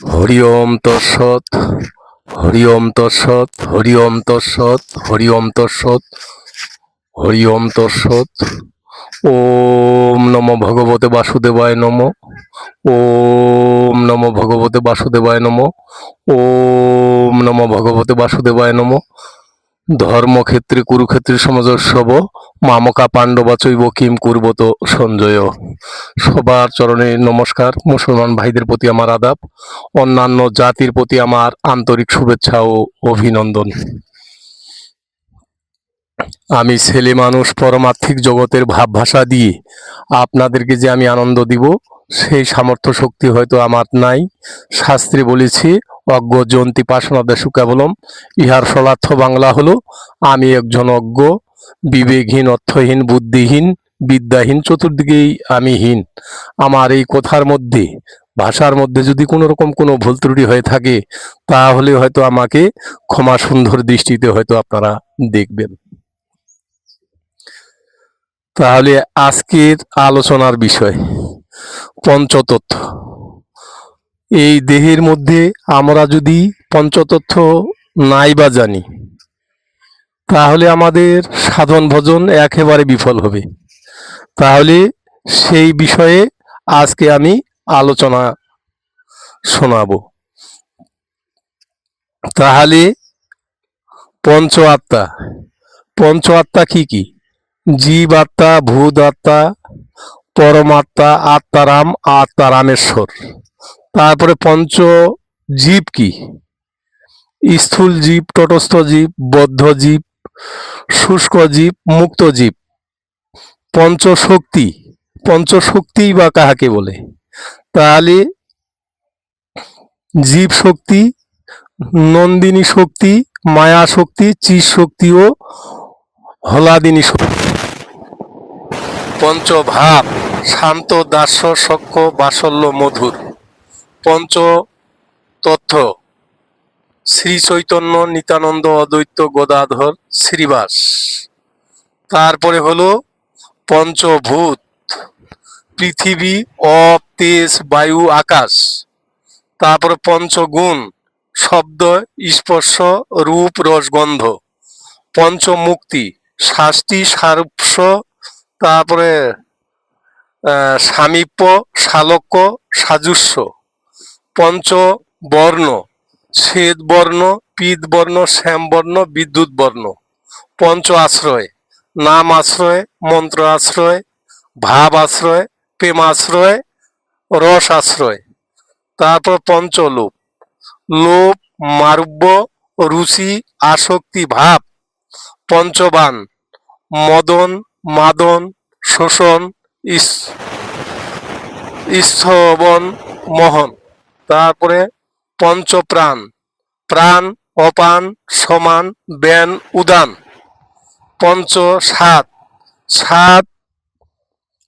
হরি ওম তৎসৎ হরি ওম তৎসৎ হরি ওম তৎসৎ হরি ওম তৎসৎ হরি ওম তৎসৎ, ওম নম ভগবতে বাসুদেবায় নম, ওম নম ভগবতে বাসুদেবায় নম, ওম নম ভগবতে বাসুদেবায় নম। ধর্মক্ষেত্রে, কুরুক্ষেত্রে সমাজস্যব মামকা পাণ্ডবা চৈব কিম কুর্বত সঞ্জয়। সবার চরণে নমস্কার মুসলমান ভাইদের প্রতি আমার আদাব। অন্যান্য জাতির প্রতি আমার আন্তরিক শুভেচ্ছা ও অভিনন্দন। আমি ছেলে মানুষ পরমার্থিক জগতের ভাব ভাষা দিয়ে আপনাদেরকে যে আমি আনন্দ দিব, সেই সামর্থ্য শক্তি হয়তো আমার নাই। শাস্ত্রে বলেছি, অজ্ঞ জন্তি পাশনাদেশু কেবলম। ইহার ফলার্থ বাংলা হলো, আমি একজন অজ্ঞ বিবেকহীন, অর্থহীন, বুদ্ধিহীন, বিদ্যাহীন, চতুর্দিকেই আমি হীন আমার এই কথার মধ্যে, ভাষার মধ্যে যদি কোনো রকম কোনো ভুল ত্রুটি হয়ে থাকে, তাহলে হয়তো আমাকে ক্ষমা সুন্দর দৃষ্টিতে হয়তো আপনারা দেখবেন। তাহলে আজকের আলোচনার বিষয়, পঞ্চতত্ত্ব। এই দেহের মধ্যে আমরা যদি পঞ্চতত্ত্ব নাই বা জানি তাহলে আমাদের সাধন ভজন একেবারে বিফল হবে। তাহলে সেই বিষয়ে আজকে আমি আলোচনা শোনাবো। তাহলে পঞ্চ আত্মা পঞ্চ আত্মা কি কি? জীব আত্মা ভূত আত্মা পরমাত্মা, আত্মারাম, আত্মারামেশ্বর। তারপরে পঞ্চ জীব কি? স্থূল জীব, তটস্থ জীব, বদ্ধ জীব শুষ্ক জীব, মুক্ত জীব। পঞ্চশক্তি পঞ্চশক্তি বা কাহাকে বলে? তাহলে জীব শক্তি নন্দিনী শক্তি মায়া শক্তি চিজ শক্তি ও হলাদিনী শক্তি। পঞ্চভাব, শান্ত দাস্য সক্ষ, বাসল্য, মধুর। পঞ্চ তথ্য শ্রী চৈতন্য নিত্যানন্দ অদ্বৈত গদাধর শ্রীবাস। তারপরে হলো পঞ্চভূত, পৃথিবী অপ তেজ, বায়ু, আকাশ। তারপরে পঞ্চগুণ, শব্দ, স্পর্শ, রূপ, রসগন্ধ। পঞ্চমুক্তি, শাস্তি সারস্য তারপরে সামীপ্য, শালক্য, সাজুস্য। পঞ্চবর্ণ শ্বেত বর্ণ পিত বর্ণ শ্যাম বর্ণ বিদ্যুৎ বর্ণ পঞ্চ আশ্রয়, নাম আশ্রয়, মন্ত্র আশ্রয়, ভাব আশ্রয়, প্রেম আশ্রয়, রস আশ্রয়। তারপর পঞ্চলোপ। লোভ মার্ব্য, রুচি, আসক্তি, ভাব। পঞ্চবান। মদন, মাদন, শোষণ স্থবন মোহন। তারপরে পঞ্চপ্রাণ। প্রাণ, অপান, সমান, ব্যান, উদান। পঞ্চ সাত সাত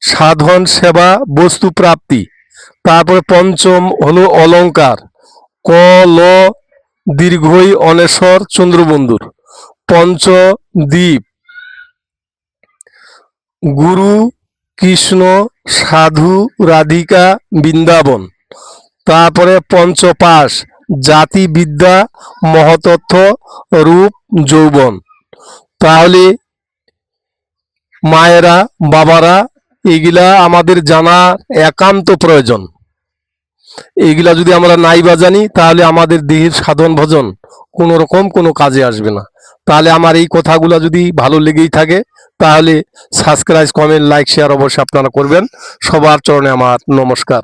সাধন, সেবা, বস্তু, প্রাপ্তি। তারপরে পঞ্চম হলো অলংকার ক, ল, দীর্ঘই অনেশ্বর চন্দ্রবন্ধুর পঞ্চ, দ্বীপ। গুরু, কৃষ্ণ, সাধু, রাধিকা, বৃন্দাবন। তারপরে পঞ্চপাশ জাতি বিদ্যা মহতত্ত্ব, রূপ, যৌবন। তাহলে মায়েরা, বাবারা, এগুলা আমাদের জানা একান্ত প্রয়োজন। এগুলা যদি আমরা নাই বা জানি, তাহলে আমাদের দেহের সাধন ভজন কোনো রকম কোনো কাজে আসবে না। তাহলে আমার এই কথাগুলো যদি ভালো লেগেই থাকে, তাহলে সাবস্ক্রাইব কমেন্ট লাইক শেয়ার অবশ্যই আপনারা করবেন। সবার চরণে আমার নমস্কার।